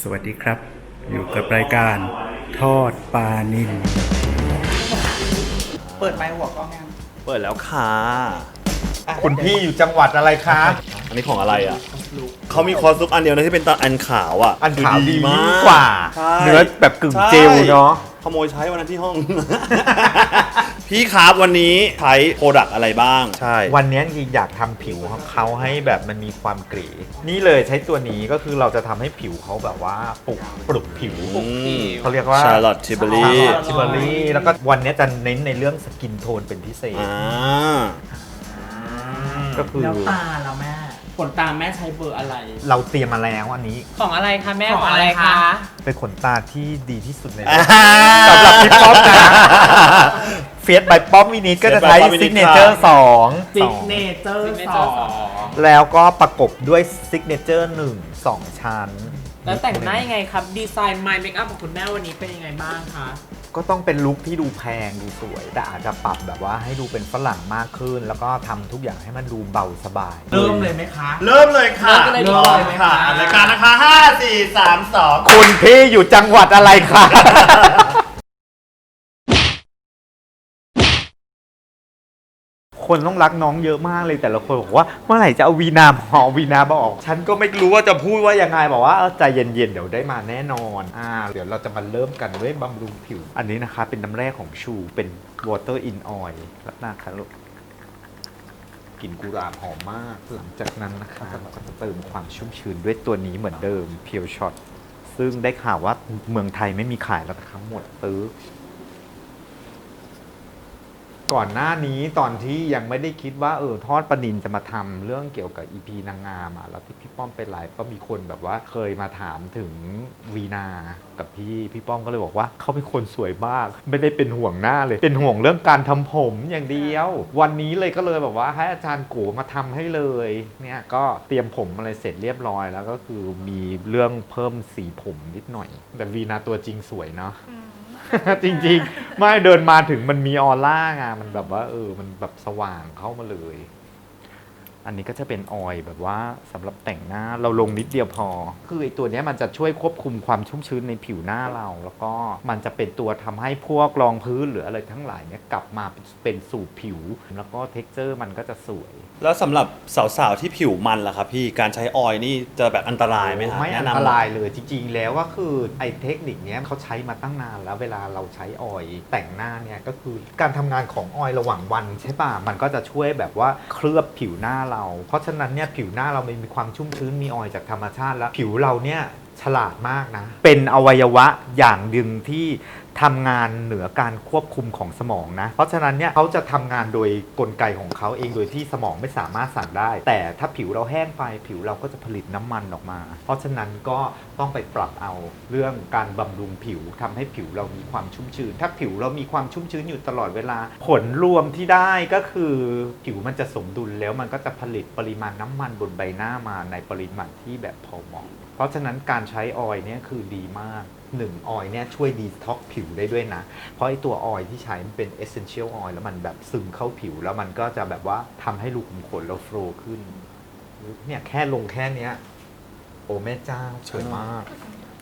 สวัสดีครับ อยู่กับรายการทอดปลานิลเปิดไมค์หัวกล้องยังเปิดแล้วค่ะคุณพี่อยู่จังหวัดอะไรคะ อันนี้ของอะไรอะ เขามีคอร์สซุปอันเดียวนะที่เป็นตาอันขาวอะอันขาวดีมากกว่า ใช่เนื้อแบบกึ่งเจลเนาะ ขโมยใช้วันนั้นที่ห้อง พี่ครับวันนี้ใช้โปรดักอะไรบ้าง ใช่ วันนี้จริงๆอยากทำผิวของเขาให้แบบมันมีความเกรีนี่เลยใช้ตัวนี้ก็คือเราจะทำให้ผิวเขาแบบว่าปลุกปลุกผิวอืมเขาเรียกว่า Charlotte Tilbury ชิบอรี่แล้วก็วันนี้จะเน้นในเรื่องสกินโทนเป็นพิเศษ อ่า ก็คือแล้วตาแล้วแม่ ขนตาแม่ใช้เบอร์อะไร เราเตรียมมาแล้วอันนี้ ของอะไรคะแม่ของอะไรคะ เป็นขนตาที่ดีที่สุดในโลกสำหรับพี่ป๊อปนะ เฟียสบายป๊อปมินิก็จะใช้ Fiat by Pop ซิก Minute เนเจอร์สองซิสกองเนเจอร์ Signature สองแล้วก็ประกบด้วยซิกเนเจอร์หนึ่งสองชั้น แล้วแต่งหน้ายังไงครับ ดีไซน์ My Makeup ของคุณแม่วันนี้เป็นยังไงบ้างคะ ก็ต้องเป็นลุคที่ดูแพงดูสวย แต่อาจจะปรับแบบว่าให้ดูเป็นฝรั่งมากขึ้น แล้วก็ทำทุกอย่างให้มันดูเบาสบาย เริ่มเลยไหมคะ เริ่มเลยค่ะเริ่มกันเลยดีกว่าพร้อมค่ะรายการนะคะ 5 4 3 2คุณพี่อยู่จังหวัดอะไรคะ คนต้องรักน้องเยอะมากเลยแต่ละคนบอกว่าเมื่อไหร่จะเอาวีนามาเอาวีนามาออก ฉันก็ไม่รู้ว่าจะพูดว่ายังไงบอกว่าเออใจเย็นๆเดี๋ยวได้มาแน่นอนอ่าเดี๋ยวเราจะมาเริ่มกันด้วยบำรุงผิว อันนี้นะคะ เป็นน้ำแร่ของชูเป็น water in oil รับหน้าค่ะลูกกลิ่นกุหลาบหอมมาก หลังจากนั้นนะคะเราก็จะเติมความชุ่มชื้นด้วยตัวนี้เหมือนเดิมเพียวช็อตซึ่งได้ข่าวว่าเมืองไทยไม่มีขายแล้วนะคะหมดตื้อ ก่อนหน้านี้ตอนที่ยังไม่ได้คิดว่าเออทอดประดินจะมาทำเรื่องเกี่ยวกับอีพีนางงามอะแล้วที่พี่ป้อมไปไลฟ์ก็มีคนแบบว่าเคยมาถามถึงวีนากับพี่พี่ป้อมก็เลยบอกว่าเขาเป็นคนสวยมาก ไม่ได้เป็นห่วงหน้าเลย เป็นห่วงเรื่องการทำผมอย่างเดียว วันนี้เลยก็เลยแบบว่าให้อาจารย์โกมาทำให้เลยเนี่ยก็เตรียมผมอะไรเสร็จเรียบร้อยแล้วก็คือมีเรื่องเพิ่มสีผมนิดหน่อย แต่วีนาตัวจริงสวยเนาะ จริงๆ ไม่เดินมาถึงมันมีออร่าไงมันแบบว่าเออ มันแบบสว่างเข้ามาเลย อันนี้ก็จะเป็นออยล์แบบว่าสำหรับแต่งหน้าเราลงนิดเดียวพอ คือไอตัวเนี้ยมันจะช่วยควบคุมความชุ่มชื้นในผิวหน้าเรา แล้วก็มันจะเป็นตัวทำให้พวกรองพื้นหรืออะไรทั้งหลายเนี่ยกลับมาเป็นสู่ผิว แล้วก็เท็กเจอร์มันก็จะสวย แล้วสำหรับสาวๆที่ผิวมันล่ะครับพี่การใช้ออยล์นี่จะแบบอันตรายไหมครับไม่อันแะำตรายเลยจริงๆ แล้วก็คือไอ้เทคนิคเนี้ยเขาใช้มาตั้งนานแล้วเวลาเราใช้ออยล์แต่งหน้าเนี่ยก็คือการทำงานของออยล์ระหว่างวันใช่ป่ะมันก็จะช่วยแบบว่าเคลือบผิวหน้าเราเพราะฉะนั้นเนี่ยผิวหน้าเรามันมีความชุ่มชื้นมีออยล์จากธรรมชาติแล้ว ผิวเราเนี่ยฉลาดมากนะ เป็นอวัยวะอย่างดึงที่ ทำงานเหนือการควบคุมของสมองนะ เพราะฉะนั้นเนี่ยเขาจะทำงานโดยกลไกของเขาเองโดยที่สมองไม่สามารถสั่งได้ แต่ถ้าผิวเราแห้งไปผิวเราก็จะผลิตน้ำมันออกมา เพราะฉะนั้นก็ต้องไปปรับเอาเรื่องการบำรุงผิวทำให้ผิวเรามีความชุ่มชื้น ถ้าผิวเรามีความชุ่มชื้นอยู่ตลอดเวลา ผลรวมที่ได้ก็คือผิวมันจะสมดุลแล้วมันก็จะผลิตปริมาณน้ำมันบนใบหน้ามาในปริมาณที่แบบพอเหมาะเพราะฉะนั้นการใช้ออยล์เนี่ยคือดีมาก หนึ่งออยล์เนี่ยช่วยดีท็อกผิวได้ด้วยนะ เพราะไอตัวออยล์ที่ใช้มันเป็นเอเซนเชียลออยล์แล้วมันแบบซึมเข้าผิว แล้วมันก็จะแบบว่าทำให้รูขุมขนเราโฟลว์ขึ้นเนี่ยแค่ลงแค่เนี้ย โอ้แม่เจ้าสวยมาก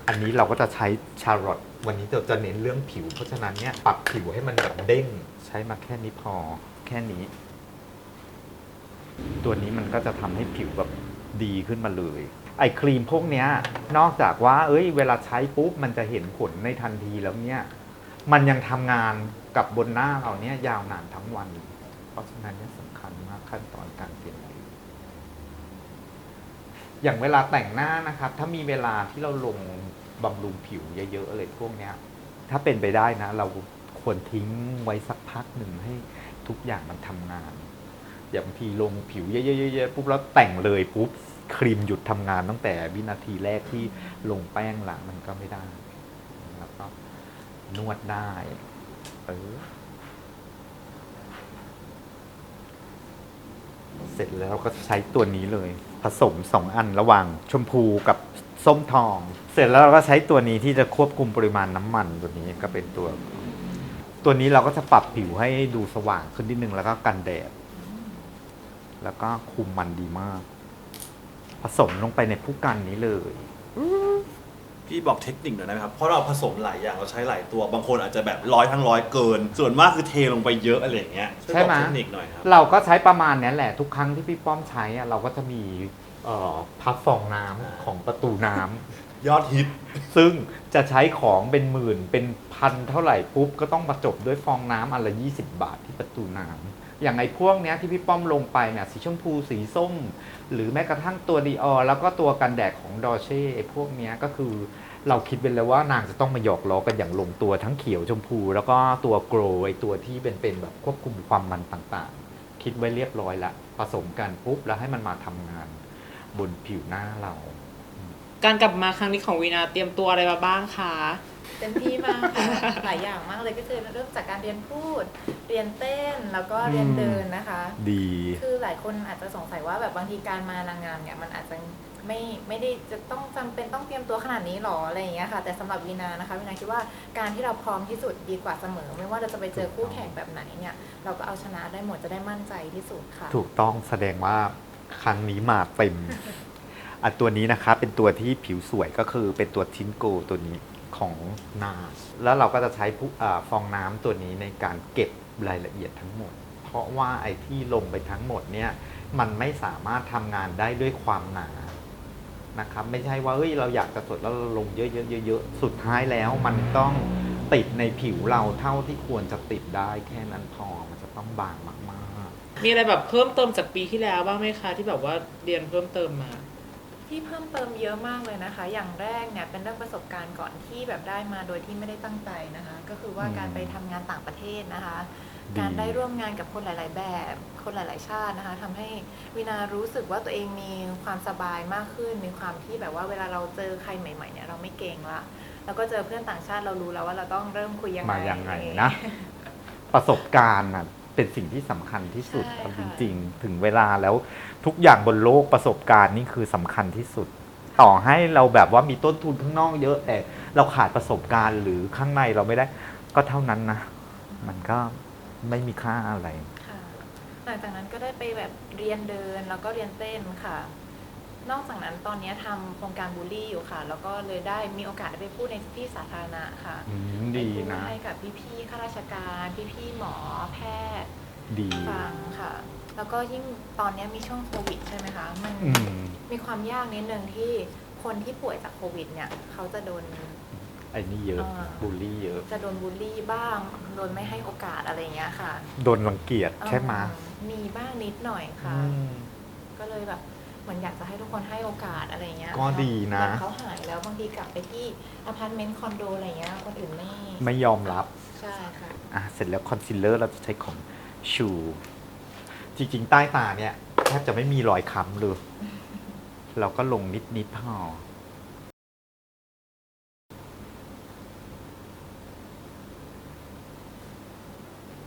อันนี้เราก็จะใช้ชาร์ลอตวันนี้เราจะเน้นเรื่องผิว เพราะฉะนั้นเนี่ยปรับผิวให้มันแบบเด้ง ใช้มาแค่นี้พอแค่นี้ ตัวนี้มันก็จะทำให้ผิวแบบดีขึ้นมาเลย ไอ้ครีมพวกเนี้ยนอกจากว่า เอ้ย เวลาใช้ปุ๊บมันจะเห็นผลในทันทีแล้วเนี่ย มันยังทำงานกับบนหน้าเราเนี่ยยาวนานทั้งวัน เพราะฉะนั้นเนี่ยสำคัญมากขั้นตอนการเปลี่ยนผิวอย่างเวลาแต่งหน้านะครับ ถ้ามีเวลาที่เราลงบำรุงผิวเยอะๆอะไรพวกเนี้ย ถ้าเป็นไปได้นะ เราควรทิ้งไว้สักพักหนึ่งให้ทุกอย่างมันทำงาน อย่างบางทีลงผิวเยอะๆๆปุ๊บแล้วแต่งเลยปุ๊บ ครีมหยุดทำงานตั้งแต่วินาทีแรกที่ลงแป้งหลังมันก็ไม่ได้แล้วก็นวดได้เออเสร็จแล้วก็ใช้ตัวนี้เลย ผสมสองอันระหว่างชมพูกับส้มทอง เสร็จแล้วเราก็ใช้ตัวนี้ที่จะควบคุมปริมาณน้ำมันตัวนี้ก็เป็นตัว ตัวนี้เราก็จะปรับผิวให้ดูสว่างขึ้นนิดนึงแล้วก็กันแดด แล้วก็คุมมันดีมาก ผสมลงไปในผู้กันนี้เลยพี่บอกเทคนิคหน่อยได้ไหมครับ เพราะเราผสมหลายอย่างเราใช้หลายตัว บางคนอาจจะแบบร้อยทั้งร้อยเกิน ส่วนมากคือเทลงไปเยอะอะไรอย่างเงี้ยช่วยใช่บอกไหมเทคนิคหน่อยครับ เราก็ใช้ประมาณนี้แหละทุกครั้งที่พี่ป้อมใช้อะเราก็จะมีเอ่อพับฟองน้ำของประตูน้ำ ยอดฮิต ซึ่งจะใช้ของเป็นหมื่นเป็นพันเท่าไหร่ปุ๊บ ก็ต้องมาจบด้วยฟองน้ำอันละ 20 บาทที่ประตูน้ำ อย่างไอ้พวกเนี้ยที่พี่ป้อมลงไปเนี่ยสีชมพูสีส้ม หรือแม้กระทั่งตัวดีออแล้วก็ตัวกันแดดของดอเช่ไอ้พวกเนี้ยก็คือเราคิดเป็นแล้วว่านางจะต้องมาหยอกล้อกันอย่างลงตัวทั้งเขียวชมพู แล้วก็ตัวโกรไอตัวที่เป็นเป็นแบบควบคุมความมันต่างๆ คิดไว้เรียบร้อยละผสมกันปุ๊บแล้วให้มันมาทำงานบนผิวหน้าเรา การกลับมาครั้งนี้ของวีนาเตรียมตัวอะไรมาบ้างคะ เต็มที่มากค่ะ หลายอย่างมากเลยก็คือเริ่มจากการเรียนพูด เรียนเต้นแล้วก็เรียนเดินนะคะ ดี คือหลายคนอาจจะสงสัยว่าแบบบางทีการมานางงามเนี่ยมันอาจจะไม่ไม่ได้จะต้องจำเป็นต้องเตรียมตัวขนาดนี้หรออะไรอย่างเงี้ยค่ะ แต่สำหรับวีนานะคะวีนาคิดว่าการที่เราพร้อมที่สุดดีกว่าเสมอ ไม่ว่าเราจะไปเจอคู่แข่งแบบไหนเนี่ยเราก็เอาชนะได้หมดจะได้มั่นใจที่สุดค่ะ ถูกต้องแสดงว่าครั้งนี้มาเต็มอะตัวนี้นะคะเป็นตัวที่ผิวสวยก็คือเป็นตัวทินโกตัวนี้ ของนาสแล้วเราก็จะใช้ฟองน้ำตัวนี้ในการเก็บรายละเอียดทั้งหมด เพราะว่าไอ้ที่ลงไปทั้งหมดเนี่ยมันไม่สามารถทำงานได้ด้วยความหนานะครับไม่ใช่ว่าเอ้ยเราอยากจะสดแล้วเราลงเยอะๆเยอะๆสุดท้ายแล้วมันต้องติดในผิวเราเท่าที่ควรจะติดได้แค่นั้นพอมันจะต้องบางมาก ๆ มีอะไรแบบเพิ่มเติมจากปีที่แล้วบ้างไหมคะที่แบบว่าเรียนเพิ่มเติมมา ที่เพิ่มเติมเยอะมากเลยนะคะ อย่างแรกเนี่ยเป็นเรื่องประสบการณ์ก่อนที่แบบได้มาโดยที่ไม่ได้ตั้งใจนะคะ ก็คือว่าอืมการไปทำงานต่างประเทศนะคะ ดี การได้ร่วมงานกับคนหลาย ๆ แบบ คนหลาย ๆ ชาตินะคะทำให้วินารู้สึกว่าตัวเองมีความสบายมากขึ้น มีความที่แบบว่าเวลาเราเจอใครใหม่ ๆ เนี่ยเราไม่เก่งละ แล้วก็เจอเพื่อนต่างชาติเรารู้แล้วว่าเราต้องเริ่มคุยยังไงมายังไงนะ ประสบการณ์น่ะ เป็นสิ่งที่สำคัญที่สุดใช่เอาจค่ะ ริง ๆ ถึงเวลาแล้วทุกอย่างบนโลกประสบการณ์นี่คือสำคัญที่สุด ต่อให้เราแบบว่ามีต้นทุนข้างนอกเยอะแต่เราขาดประสบการณ์หรือข้างในเราไม่ได้ ก็เท่านั้นนะ มันก็ไม่มีค่าอะไร ค่ะหลังจากนั้นก็ได้ไปแบบเรียนเดินแล้วก็เรียนเต้นค่ะ นอกจากนั้นตอนนี้ทำโครงการบูลลี่อยู่ค่ะ แล้วก็เลยได้มีโอกาสได้ไปพูดในที่สาธารณะค่ะอืมดีไปพูนะ ให้กับพี่ๆข้าราชการ พี่ๆหมอแพทย์ดีฟังค่ะ แล้วก็ยิ่งตอนนี้มีช่วงโควิดใช่ไหมคะ มันอืมมีความยากนิดนึงที่คนที่ป่วยจากโควิดเนี่ยเขาจะโดน ไอ้นี่เยอะอ่า บูลลี่เยอะ จะโดนบูลลี่บ้าง โดนไม่ให้โอกาสอะไรอย่างเงี้ยค่ะโดนรังเกียจใช่ไหมเออมีบ้างนิดหน่อยค่ะ อืมก็เลยแบบ เหมือนอยากจะให้ทุกคนให้โอกาสอะไรเงี้ยก็ดีนะแบบเขาหายแล้วบางทีกลับไปที่อพาร์ตเมนต์คอนโดอะไรเงี้ยคนอื่นไม่ไม่ยอมรับใช่ค่ะอะเสร็จแล้วคอนซีลเลอร์เราจะใช้ของชู จริง ๆ ใต้ตาเนี่ยแทบจะไม่มีรอยค้ำเลย เราก็ลงนิดนิดๆพอ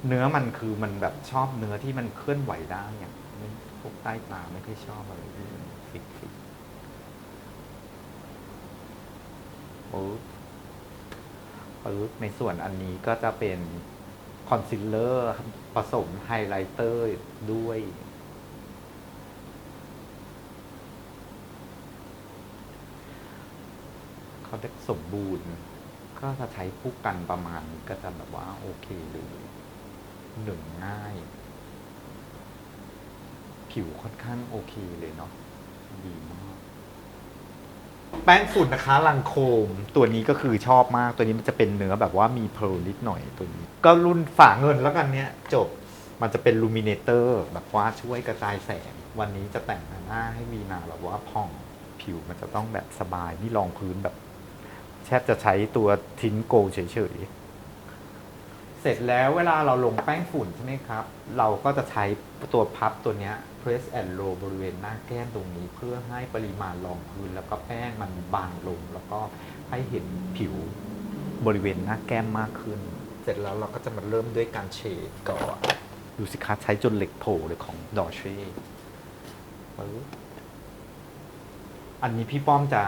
เนื้อมันคือมันแบบชอบเนื้อที่มันเคลื่อนไหวได้เนี่ยไม่พ วกใต้ตาไม่ค่อยชอบอะไรที่มันฟิกฟิกปึ๊บปึ๊บในส่วนอันนี้ก็จะเป็นคอนซีลเลอร์ผสมไฮไลท์เตอร์ด้วยเขาเรียกสมบูรณ์ ก็จะใช้คู่กันประมาณก็จะแบบว่าโอเคเลยหนึ่งง่าย ผิวค่อนข้างโอเคเลยเนาะดีมากแป้งฝุ่นนะคะลังโคมตัวนี้ก็คือชอบมากตัวนี้มันจะเป็นเนื้อแบบว่ามีเพร์ลนิดหน่อยตัวนี้ ก็รุ่นฝาเงินแล้วกันเนี้ยจบมันจะเป็นลูมิเนเตอร์แบบว่าช่วยกระจายแสง วันนี้จะแต่งหน้าให้มีนาแบบว่าผ่องผิวมันจะต้องแบบสบายนี่รองพื้นแบบแทบจะใช้ตัวทิ้นโกเฉยๆ เสร็จแล้วเวลาเราลงแป้งฝุ่นใช่ไหมครับ เราก็จะใช้ตัวพับตัวนี้ press and roll บริเวณหน้าแก้มตรงนี้ เพื่อให้ปริมาณรองพื้นแล้วก็แป้งมันบางลง แล้วก็ให้เห็นผิวบริเวณหน้าแก้มมากขึ้น เสร็จแล้วเราก็จะมาเริ่มด้วยการเฉดก่อนดูสิคะใช้จนเหล็กโผล่เลยของดอเช่อันนี้พี่ป้อมจะ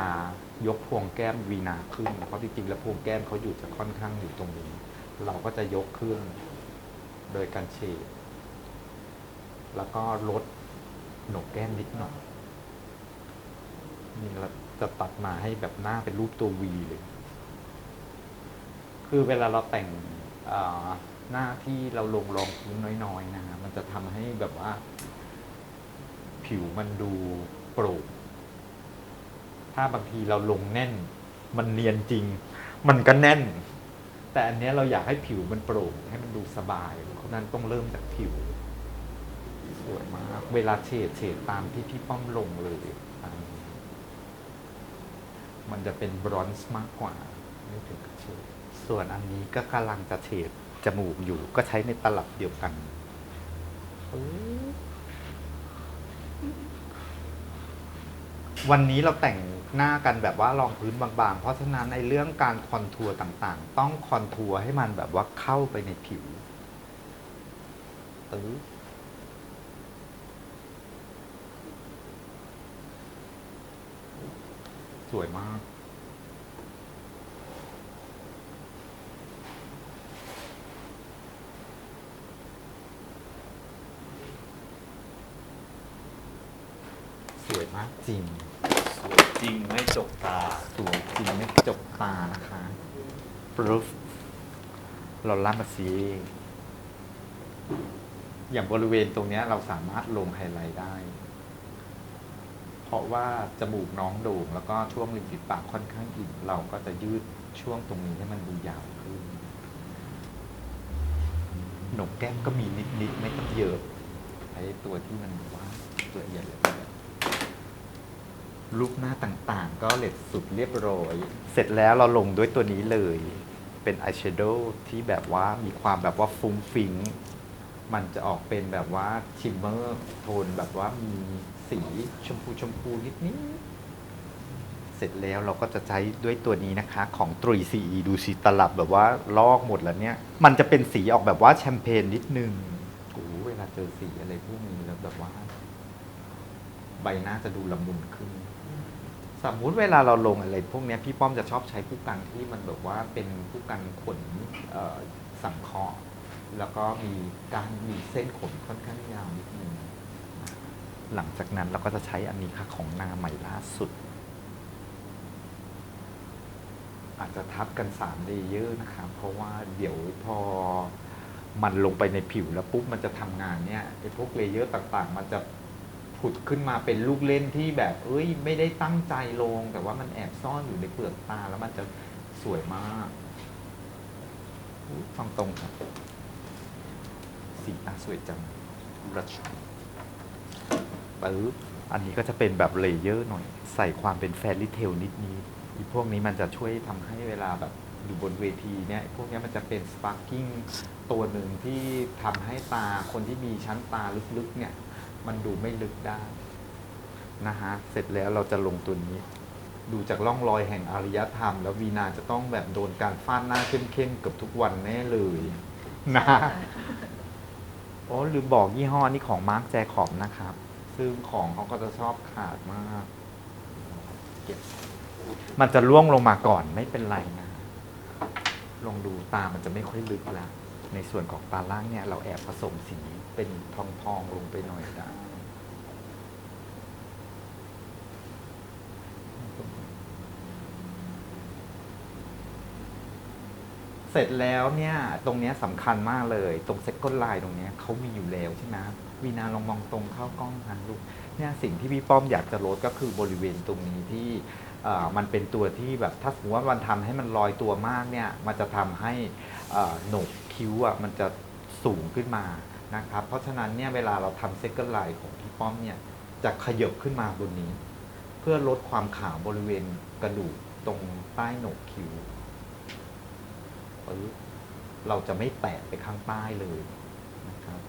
ยกพวงแก้มวีนาขึ้น เพราะจริงๆแล้วพวงแก้มเขาอยู่จะค่อนข้างอยู่ตรงนี้ เราก็จะยกขึ้นโดยการเฉดแล้วก็ลดหนกแก้มนิดหน่อยนี่ละจะตัดมาให้แบบหน้าเป็นรูปตัววีเลย คือเวลาเราแต่งหน้าที่เราลงรองพื้นน้อยๆนะฮะมันจะทำให้แบบว่า ผิวมันดูโปร่งถ้าบางทีเราลงแน่น มันเนียนจริง มันก็แน่น แต่อันนี้เราอยากให้ผิวมันโปร่งให้มันดูสบายเพราะนั้นต้องเริ่มจากผิว สวยมาก เวลาเฉดเฉดตามที่พี่ป้อมลงเลยอ่ามันจะเป็นบรอนซ์มากกว่าไม่ถึงกับเฉดส่วนอันนี้ก็กำลังจะเฉดจมูกอยู่ก็ใช้ในตลับเดียวกันวันนี้เราแต่ง หน้ากันแบบว่ารองพื้นบางๆ เพราะฉะนั้นในเรื่องการคอนทัวร์ต่างๆ ต้องคอนทัวร์ให้มันแบบว่าเข้าไปในผิวปึ๊บสวยมาก สวยมากจริง จริงไม่จกตา สวยจริงไม่จบตานะคะปรูฟเราล่ามาซีอย่างบริเวณตรงเนี้ยเราสามารถลงไฮไลท์ได้ เพราะว่าจมูกน้องโด่งแล้วก็ช่วงริมฝีปากค่อนข้างอิ่มเราก็จะยืดช่วงตรงนี้ให้มันดูยาวขึ้นหนกแก้มก็มีนิดๆไม่ต้องเยอะใช้ตัวที่มันว่าละเอียดละเอีย รูปหน้าต่างๆ ก็เล็ดสุดเรียบร้อย เสร็จแล้วเราลงด้วยตัวนี้เลย เป็นอายแชโดว์ที่แบบว่ามีความแบบว่าฟุ้งฟิ้ง มันจะออกเป็นแบบว่าชิมเมอร์โทนแบบว่ามีสีชมพูชมพูนิดนิดเสร็จแล้วเราก็จะใช้ด้วยตัวนี้นะคะของตรีซีดูสีตลับแบบว่าลอกหมดแล้วเนี่ย มันจะเป็นสีออกแบบว่าแชมเปญนิดนึงโอ้โหเวลาเจอสีอะไรพวกนี้แล้วแบบว่า ใบหน้าจะดูละมุนขึ้น สมมุติเวลาเราลงอะไรพวกนี้พี่ป้อมจะชอบใช้ผู้กันที่มันแบบว่าเป็นผู้กันขนเอ่อสังเคราะห์แล้วก็มีการมีเส้นขนค่อนข้างยาวนิดนึงหลังจากนั้นเราก็จะใช้อันนี้ค่ะของนาใหม่ล่าสุด อาจจะทับกัน3เลเยอร์นะคะเพราะว่าเดี๋ยวพอมันลงไปในผิวแล้วปุ๊บมันจะทำงานเนี่ยไอ้พวกเลเยอร์ต่างๆ มันจะ ผุดขึ้นมาเป็นลูกเล่นที่แบบ เอ้ย ไม่ได้ตั้งใจลง แต่ว่ามันแอบซ่อนอยู่ในเปลือกตาแล้วมันจะสวยมากอุ๊ยฟังตรงครับ สีตาสวยจังรัชปึ๊บอันนี้ก็จะเป็นแบบเลเยอร์หน่อย ใส่ความเป็นแฟรี่เทลนิดนี้อีพวกนี้มันจะช่วยทำให้เวลาแบบอยู่บนเวทีเนี่ยพวกนี้มันจะเป็นสปาร์กิ้งตัวหนึ่งที่ทำให้ตาคนที่มีชั้นตาลึกๆเนี่ย มันดูไม่ลึกได้นะฮะเสร็จแล้วเราจะลงตัวนี้ ดูจากร่องรอยแห่งอารยธรรม แล้ววีนาจะต้องแบบโดนการฟาดหน้าเข้มๆเกือบทุกวันแน่เลยนะโอ้ลืมบอกยี่ห้อนี่ของมาร์คแจคอบนะครับ ซึ่งของเขาก็จะชอบขาดมากเก็บมันจะล่วงลงมาก่อนไม่เป็นไรนะ ลองดูตามันจะไม่ค่อยลึกละในส่วนของตาล่างเนี่ย เราแอบผสมสี เป็นทองทองๆลงไปหน่อยได้เสร็จแล้วเนี่ย ตรงเนี้ยสำคัญมากเลย ตรงเซ็กก้นไลน์ตรงเนี้ยเขามีอยู่แล้วใช่ไหมวีนาลองมองตรงเข้ากล้องหันลูกเนี่ยสิ่งที่พี่ป้อมอยากจะลดก็คือบริเวณตรงนี้ที่มันเป็นตัวที่แบบถ้าสมมติว่ามันทำให้มันลอยตัวมากเนี่ย มันจะทำให้หนกคิ้วอะมันจะสูงขึ้นมา นะครับ เพราะฉะนั้นเนี่ยเวลาเราทำเซกเกิลไลน์ของพี่ป้อมเนี่ยจะขยบขึ้นมาบนนี้ เพื่อลดความขาวบริเวณกระดูกตรงใต้โหนกคิ้วเราจะไม่แตะไปข้างใต้เลยนะครับ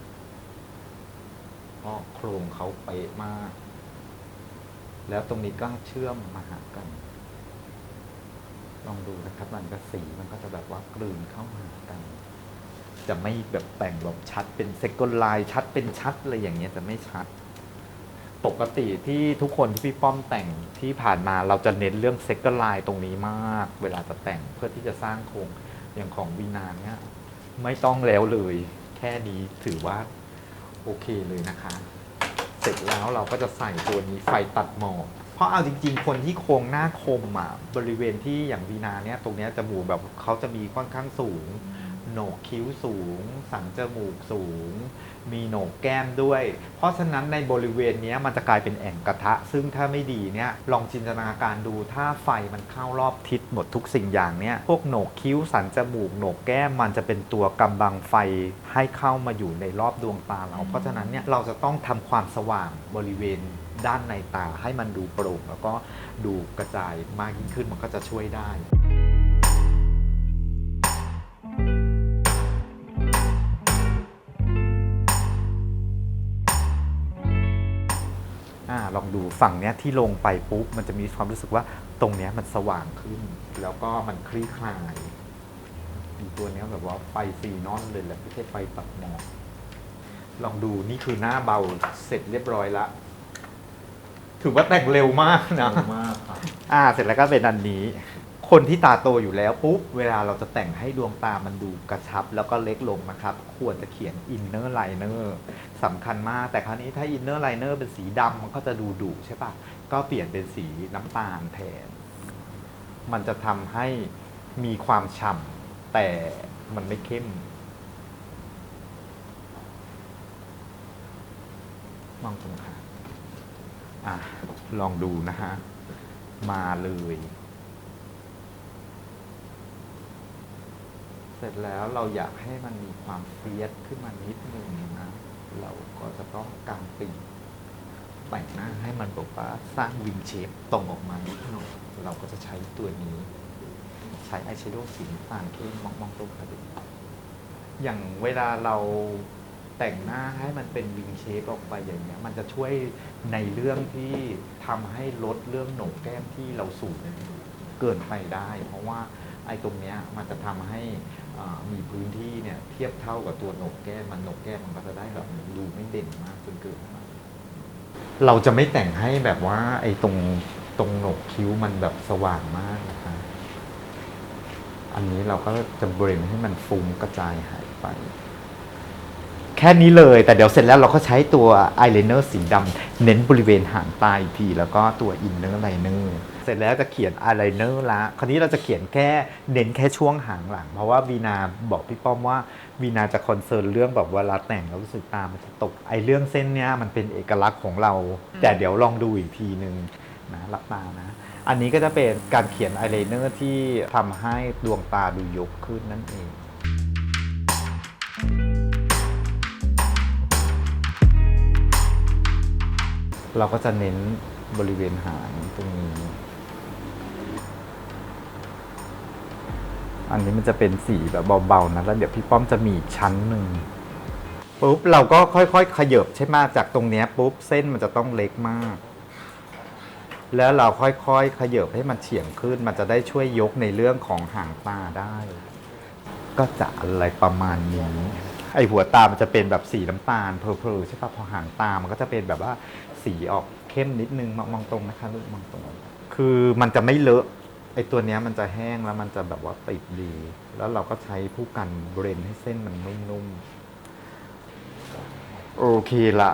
เพราะโครงเขาเป๊ะมาก แล้วตรงนี้ก็เชื่อมมาหากัน ลองดูนะครับมันก็สีมันก็จะแบบว่ากลืนเข้าหากัน จะไม่แบบแต่งแบบชัดเป็นเซกกลไลน์ชัดเป็นชัดอะไรอย่างเงี้ยจะไม่ชัด ปกติที่ทุกคนที่พี่ป้อมแต่งที่ผ่านมาเราจะเน้นเรื่องเซกเกอร์ไลน์ตรงนี้มาก เวลาจะแต่งเพื่อที่จะสร้างโครงอย่างของวีนานเนี่ยไม่ต้องแล้วเลย แค่นี้ถือว่า โอเคเลยนะคะ เสร็จแล้วเราก็จะใส่ตัวนี้ไฟตัดหมอกเพราะเอาจริง ๆ คนที่โครงหน้าคมอะบริเวณที่อย่างวีนาเนี่ยตรงนี้จมูกแบบเขาจะมีค่อนข้างสูง โหนกคิ้วสูง สันจมูกสูง มีโหนกแก้มด้วย เพราะฉะนั้นในบริเวณนี้มันจะกลายเป็นแอ่งกระทะ ซึ่งถ้าไม่ดีเนี่ยลองจินตนาการดูถ้าไฟมันเข้ารอบทิศหมดทุกสิ่งอย่างเนี่ยพวกโหนกคิ้วสันจมูกโหนกแก้มมันจะเป็นตัวกำบังไฟให้เข้ามาอยู่ในรอบดวงตาเรา เพราะฉะนั้นเนี่ยเราจะต้องทำความสว่างบริเวณด้านในตาให้มันดูโปร่ง แล้วก็ดูกระจายมากยิ่งขึ้นมันก็จะช่วยได้ ลองดูฝั่งเนี้ยที่ลงไปปุ๊บมันจะมีความรู้สึกว่าตรงเนี้ยมันสว่างขึ้น แล้วก็มันคลี่คลายมีตัวเนี้ยแบบว่าไฟซีนอนเลยแหละไม่ใช่ไฟตัดหมอกลองดูนี่คือหน้าเบาเสร็จเรียบร้อยละ ถือว่าแต่งเร็วมากนะ มากครับ อ่า เสร็จแล้วก็เป็นอันนี้ คนที่ตาโตอยู่แล้วปุ๊บเวลาเราจะแต่งให้ดวงตามันดูกระชับ แล้วก็เล็กลงนะครับ ควรจะเขียนอินเนอร์ไลเนอร์สำคัญมาก แต่คราวนี้ถ้าอินเนอร์ไลเนอร์เป็นสีดำมันก็จะดูดุใช่ปะก็เปลี่ยนเป็นสีน้ำตาลแทน มันจะทำให้มีความฉ่ำแต่มันไม่เข้มมองตรงค่ะอะลองดูนะฮะ มาเลย เสร็จแล้วเราอยากให้มันมีความเฟียสขึ้นมานิดนึงนะเราก็จะต้องกางปีกแต่งหน้าให้มันบอกว่าสร้างวิงเชฟตรงออกมานิดหน่อยเราก็จะใช้ตัวนี้ ใช้อายแชโดว์สีน้ำตาลเข้มมองมองตรงค่ะดูอย่างเวลาเราแต่งหน้าให้มันเป็นวิงเชฟออกไปอย่างเงี้ย มันจะช่วยในเรื่องที่ทำให้ลดเรื่องโหนกแก้มที่เราสูงเกินไปได้ เพราะว่าไอ้ตรงเนี้ยมันจะทำให้ มีพื้นที่เนี่ยเทียบเท่ากับตัวโหนกแก้มมันโหนกแก้มมันก็จะได้แบบดูไม่เด่นมากจนเกินไปเราจะไม่แต่งให้แบบว่า ไอ้ตรงตรงโหนกคิ้วมันแบบสว่างมากนะคะอันนี้เราก็จะเบรนให้มันฟุ้งกระจายหายไป แค่นี้เลย แต่เดี๋ยวเสร็จแล้วเราก็ใช้ตัวอายไลเนอร์สีดำเน้นบริเวณหางตาอีกที แล้วก็ตัวอินเนอร์ไลเนอร์เสร็จแล้วจะเขียนอายไลเนอร์ละ คราวนี้เราจะเขียนแค่เน้นแค่ช่วงหางหลัง เพราะว่าวีนาบอกพี่ป้อมว่าวีนาจะคอนเซิร์นเรื่องแบบเวลาแต่งแล้วรู้สึกตามันจะตกไอ้เรื่องเส้นเนี้ยมันเป็นเอกลักษณ์ของเรา แต่เดี๋ยวลองดูอีกทีหนึ่งนะรับตานะ อันนี้ก็จะเป็นการเขียนอายไลเนอร์ที่ทำให้ดวงตาดูยกขึ้นนั่นเอง เราก็จะเน้นบริเวณหางตรงนี้ อันนี้มันจะเป็นสีแบบเบาๆนะแล้วเดี๋ยวพี่ป้อมจะมีชั้นหนึ่งปุ๊บเราก็ค่อยๆ ขยับใช่ไหมจากตรงนี้ปุ๊บเส้นมันจะต้องเล็กมาก แล้วเราค่อยๆ ขยับให้มันเฉียงขึ้น มันจะได้ช่วยยกในเรื่องของหางตาได้ ก็จะอะไรประมาณนี้ไอหัวตามันจะเป็นแบบสีน้ำตาลเพลอๆใช่ปะพอหางตามันก็จะเป็นแบบว่า สีออกเข้มนิดนึงมองมองตรงนะคะลูกมองตรง คือมันจะไม่เลอะไอตัวเนี้ยมันจะแห้งแล้วมันจะแบบว่าติดดี แล้วเราก็ใช้ผู้กันเบรนให้เส้นมันนุ่มๆ โอเคละ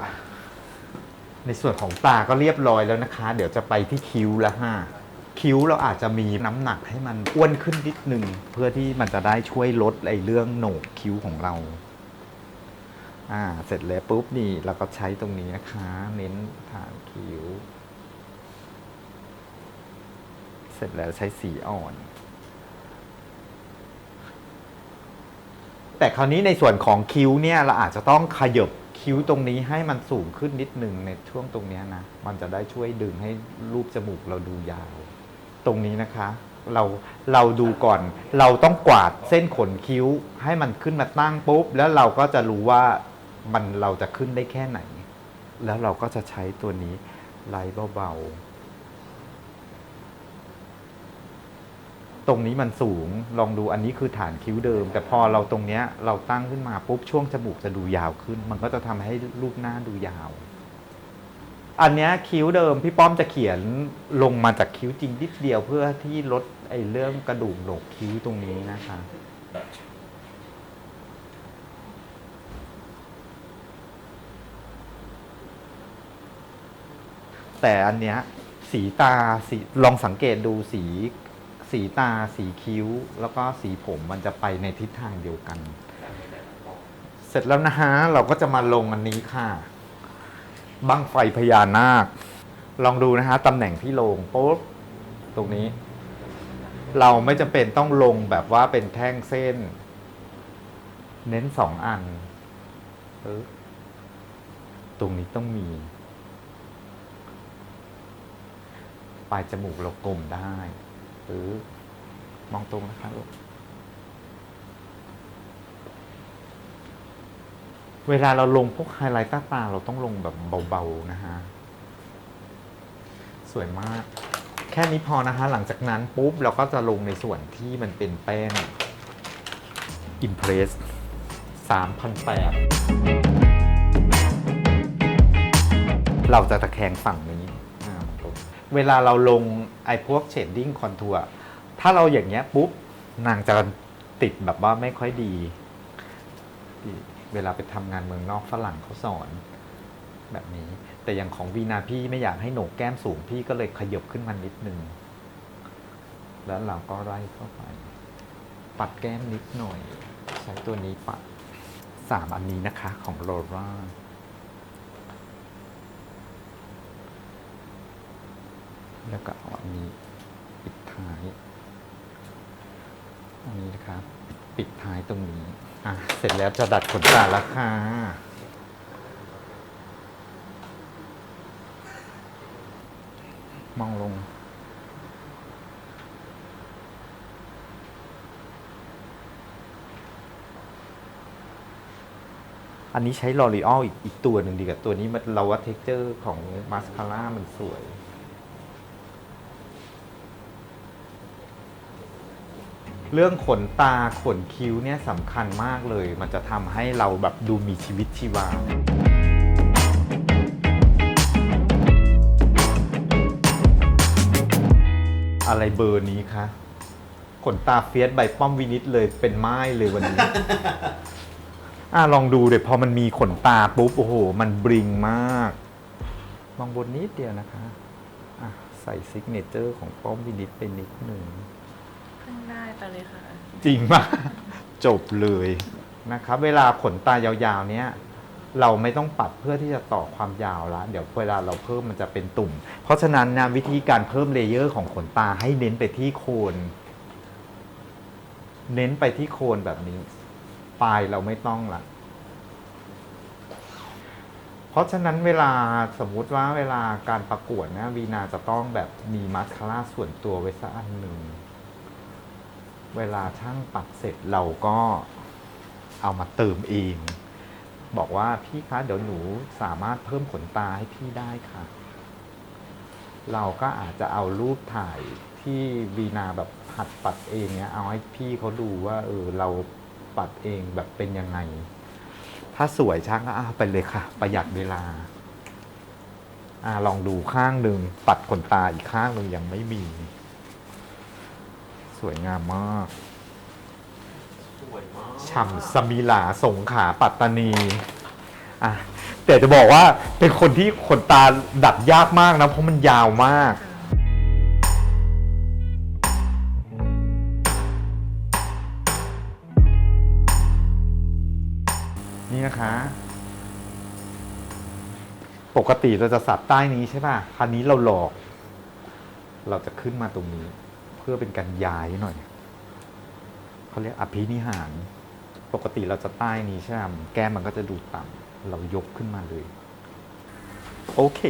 ในส่วนของตาก็เรียบร้อยแล้วนะคะ เดี๋ยวจะไปที่คิ้วแล้วฮะคิ้วเราอาจจะมีน้ำหนักให้มันอ้วนขึ้นนิดนึง เพื่อที่มันจะได้ช่วยลดไอ้เรื่องโหนกคิ้วของเรา อ่าเสร็จแล้วปุ๊บนี่เราก็ใช้ตรงนี้นะคะ เน้นฐานคิ้ว เสร็จแล้วใช้สีอ่อน แต่คราวนี้ในส่วนของคิ้วเนี่ย เราอาจจะต้องขยบคิ้วตรงนี้ให้มันสูงขึ้นนิดนึงในช่วงตรงนี้นะ มันจะได้ช่วยดึงให้รูปจมูกเราดูยาว ตรงนี้นะคะ เราเราดูก่อน เราต้องกวาดเส้นขนคิ้วให้มันขึ้นมาตั้งปุ๊บ แล้วเราก็จะรู้ว่า มันเราจะขึ้นได้แค่ไหน แล้วเราก็จะใช้ตัวนี้ไล่เบาๆ ตรงนี้มันสูงลองดูอันนี้คือฐานคิ้วเดิม แต่พอเราตรงเนี้ยเราตั้งขึ้นมาปุ๊บช่วงจมูกจะดูยาวขึ้น มันก็จะทำให้รูปหน้าดูยาว อันเนี้ยคิ้วเดิมพี่ป้อมจะเขียนลงมาจากคิ้วจริงนิดเดียวเพื่อที่ลดไอ้เรื่องกระดูกโหนกคิ้วตรงนี้นะคะ แต่อันเนี้ยสีตาสีลองสังเกตดูสีสีตาสีคิ้ว แล้วก็สีผมมันจะไปในทิศทางเดียวกัน เสร็จแล้วนะฮะ เราก็จะมาลงอันนี้ค่ะ บั้งไฟพญานาค ลองดูนะฮะตำแหน่งที่ลงปุ๊บตรงนี้ เราไม่จำเป็นต้องลงแบบว่าเป็นแท่งเส้น เน้นสองอันตรงนี้ต้องมี ป ลายจมูกเรากลมได้ หรือมองตรงนะคะลูกเวลาเราลงพวกไฮไลท์ตาตาเราต้องลงแบบเบาๆนะฮะ สวยมาก แค่นี้พอนะคะหลังจากนั้นปุ๊บ เราก็จะลงในส่วนที่มันเป็นแป้ง Impress 3,800เราจะตะแคงฝั่งนี้อ่าตรง เวลาเราลงไอ้พวกเชดดิ้งคอนทัวร์ถ้าเราอย่างเงี้ยปุ๊บนางจะติดแบบว่าไม่ค่อยดี เวลาไปทำงานเมืองนอกฝรั่งเขาสอน แบบนี้ แต่อย่างของวีนาพี่ไม่อยากให้โหนกแก้มสูงพี่ก็เลยขยบขึ้นมานิดนึง แล้วเราก็ไล่เข้าไป ปัดแก้มนิดหน่อย ใช้ตัวนี้ปัดสามอันนี้นะคะของโลรา แล้วก็เอาอันนี้ปิดท้ายอันนี้นะครับ ปิดท้ายตรงนี้ อะ เสร็จแล้วจะดัดขนตาแล้วค่ะมองลง อันนี้ใช้ลอรีออลอีกอีกตัวหนึ่งดีกว่าตัวนี้มันเราว่าเท็กเจอร์ของมาสคาร่ามันสวย เรื่องขนตาขนคิ้วเนี่ยสำคัญมากเลย มันจะทำให้เราแบบดูมีชีวิตชีวา อะไรเบอร์นี้คะขนตาเฟียสใบป้อมวินิตเลยเป็นไม้เลยวันนี้ อะลองดูเดี๋ยวพอมันมีขนตาปุ๊บโอ้โห มันบริงมากมองบนนิดเดียวนะคะอะใส่ซิกเนเจอร์ของป้อมวินิตไปนิดหนึ่งเพิ่งได้ ไปเลยค่ะ จริงมากจบเลยนะครับ เวลาขนตายาวๆเนี้ยเราไม่ต้องปัดเพื่อที่จะต่อความยาวละเดี๋ยวเวลาเราเพิ่มมันจะเป็นตุ่ม เพราะฉะนั้นนะวิธีการเพิ่มเลเยอร์ของขนตาให้เน้นไปที่โคน เน้นไปที่โคนแบบนี้ ปลายเราไม่ต้องละเพราะฉะนั้นเวลาสมมุติว่าเวลาการประกวดนะวีนาจะต้องแบบมีมาสคาร่าส่วนตัวไว้สักอันหนึ่ง เวลาช่างปัดเสร็จเราก็เอามาเติมเอง บอกว่าพี่คะเดี๋ยวหนูสามารถเพิ่มขนตาให้พี่ได้ค่ะ เราก็อาจจะเอารูปถ่ายที่วีนาแบบหัดปัดเองเนี้ยเอาให้พี่เขาดูว่าเออเราปัดเองแบบเป็นยังไง ถ้าสวยช่างก็เอาไปเลยค่ะ ประหยัดเวลาอ่าลองดูข้างหนึ่งปัดขนตาอีกข้างหนึ่งยังไม่มี วยงามมาก สวยมากฉ่ำสมิลาสงขลาปัตตานีอะแต่จะบอกว่าเป็นคนที่ขนตาดัดยากมากนะ เพราะมันยาวมาก นี่นะคะ ปกติเราจะสับใต้นี้ใช่ป่ะ คราวนี้เราหลอก เราจะขึ้นมาตรงนี้เพื่อเป็นการย้ายหน่อยเขาเรียกอภินิหาร ปกติเราจะใต้นี้ใช่ไหมแก้มมันก็จะดูต่ำเรายกขึ้นมาเลย โอเค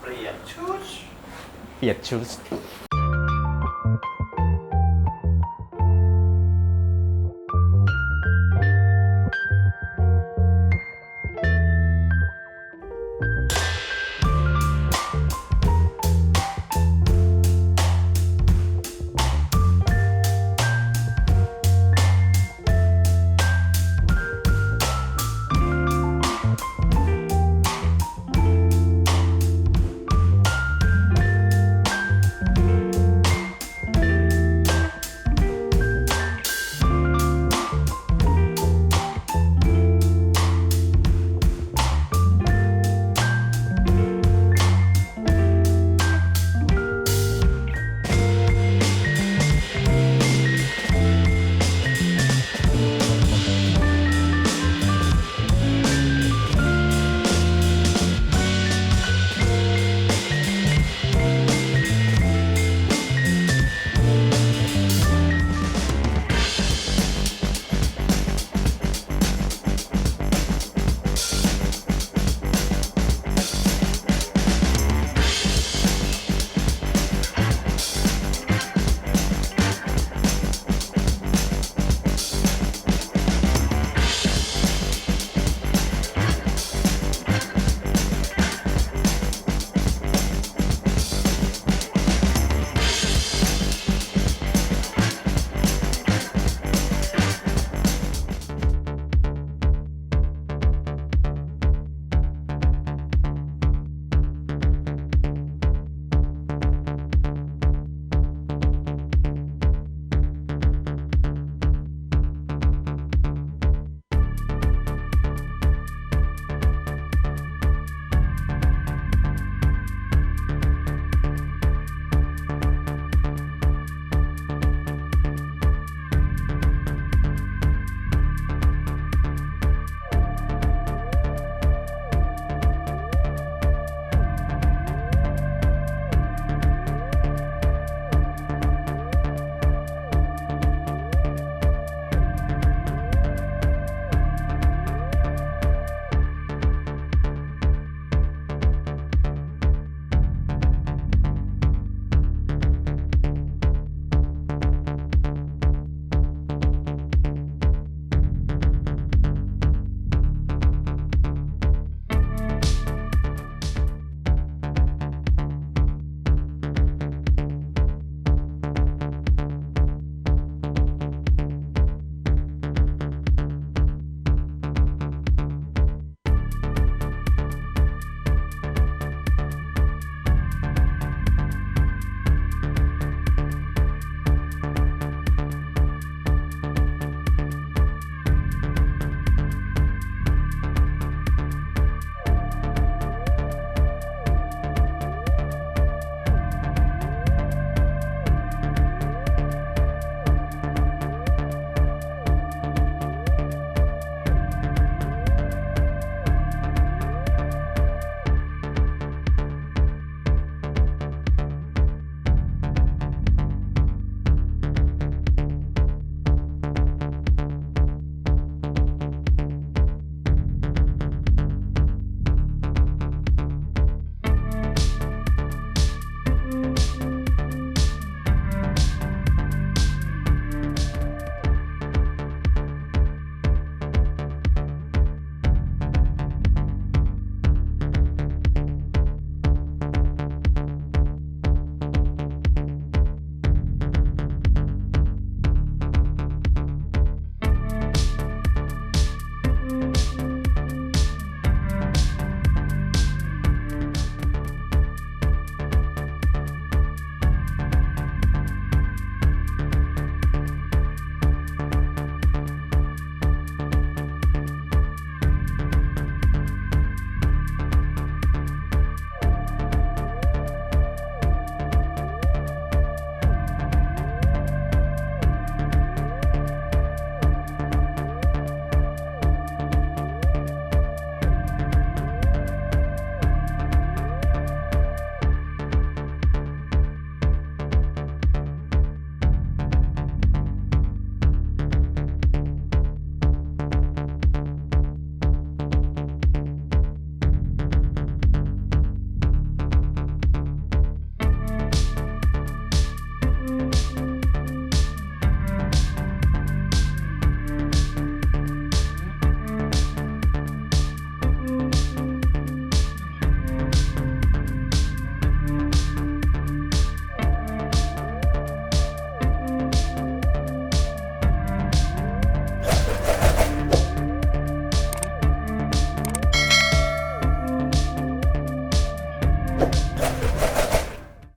เปลี่ยนชุด เปลี่ยนชุด